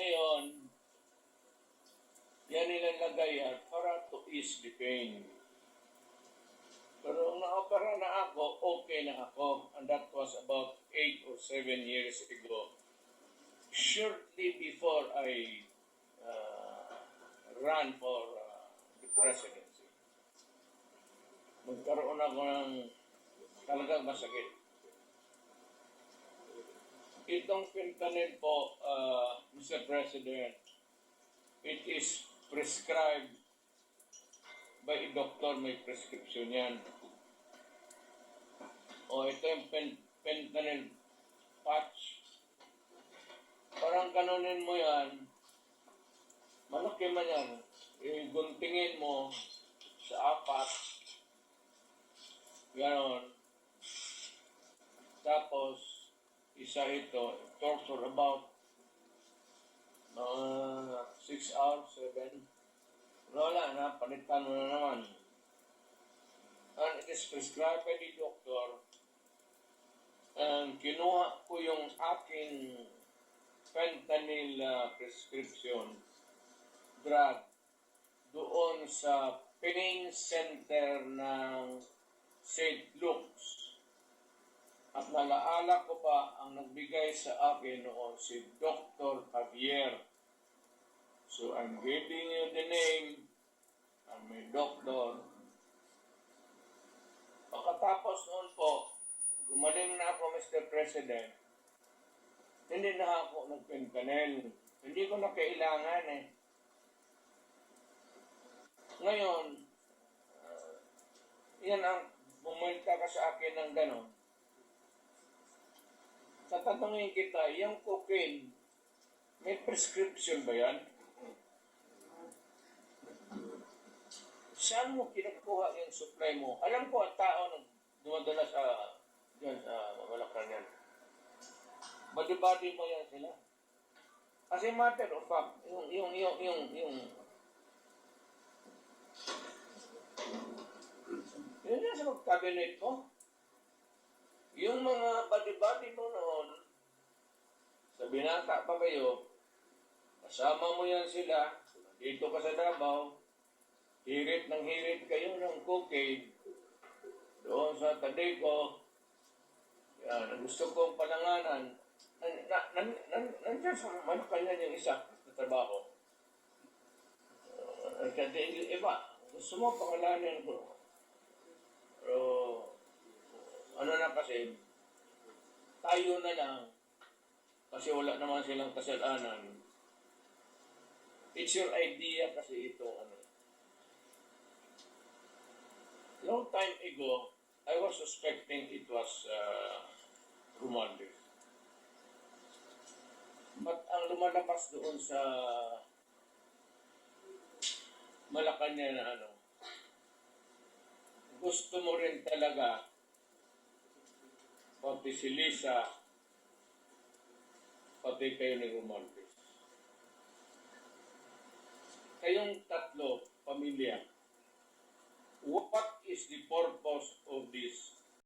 Ngayon, yan nilalagay yan para to ease the pain. Pero na-opera na ako, okay na ako. And that was about 8 or 7 years ago. Shortly before I uh, ran for uh, the presidency. Magkaroon ako ng talagang masakit. Itong fentanyl po, uh, Mr. President, it is prescribed by a doctor, may prescription yan. O ito yung pen, fentanyl patch. Parang kanunin mo yan, malaki man yan, iguntingin mo sa apat, ganon. Tapos, isa ito, torture about mga 6 hours, 7. Wala na, palitan mo na naman. And it is prescribed by the doctor. And kinuha ko yung aking fentanyl uh, prescription drug doon sa pain center ng St. Nalaala ko pa ang nagbigay sa akin noon si Dr. Javier. So I'm giving you the name ng may doktor. Pagkatapos noon po, gumaling na ako, Mr. President. Hindi na ako nagpentanel. Hindi ko na kailangan eh. Ngayon, uh, yan ang bumulta ka sa akin ng ganon. Tatanungin kita, yung cocaine, may prescription ba yan? Saan mo kinukuha yung supply mo? Alam ko ang tao na dumadala sa yan sa Malacanang. Body-body mo yan sila. As a matter of fact, yung, yung, yung, yung, yung, yun yan sa cabinet mo. Yung mga body-body mo noon, sa binata pa kayo, kasama mo yan sila, dito ka sa Davao, hirit ng hirit kayo ng cocaine, doon sa Tadeco, yan, gusto kong palanganan, nan, na, nan, nan, nandiyan sa Malacanang yung isa na trabaho. Uh, kasi iba, gusto mo pangalanan ko. Pero, ano na kasi, tayo na lang, kasi wala naman silang kasalanan. It's your idea kasi ito, ano. Long time ago, I was suspecting it was uh, Romualdez. But ang lumalabas doon sa Malacanang na ano, gusto mo rin talaga pati si Lisa, pati kayo ni Romualdez. Kayong tatlo, pamilya, what is the purpose of this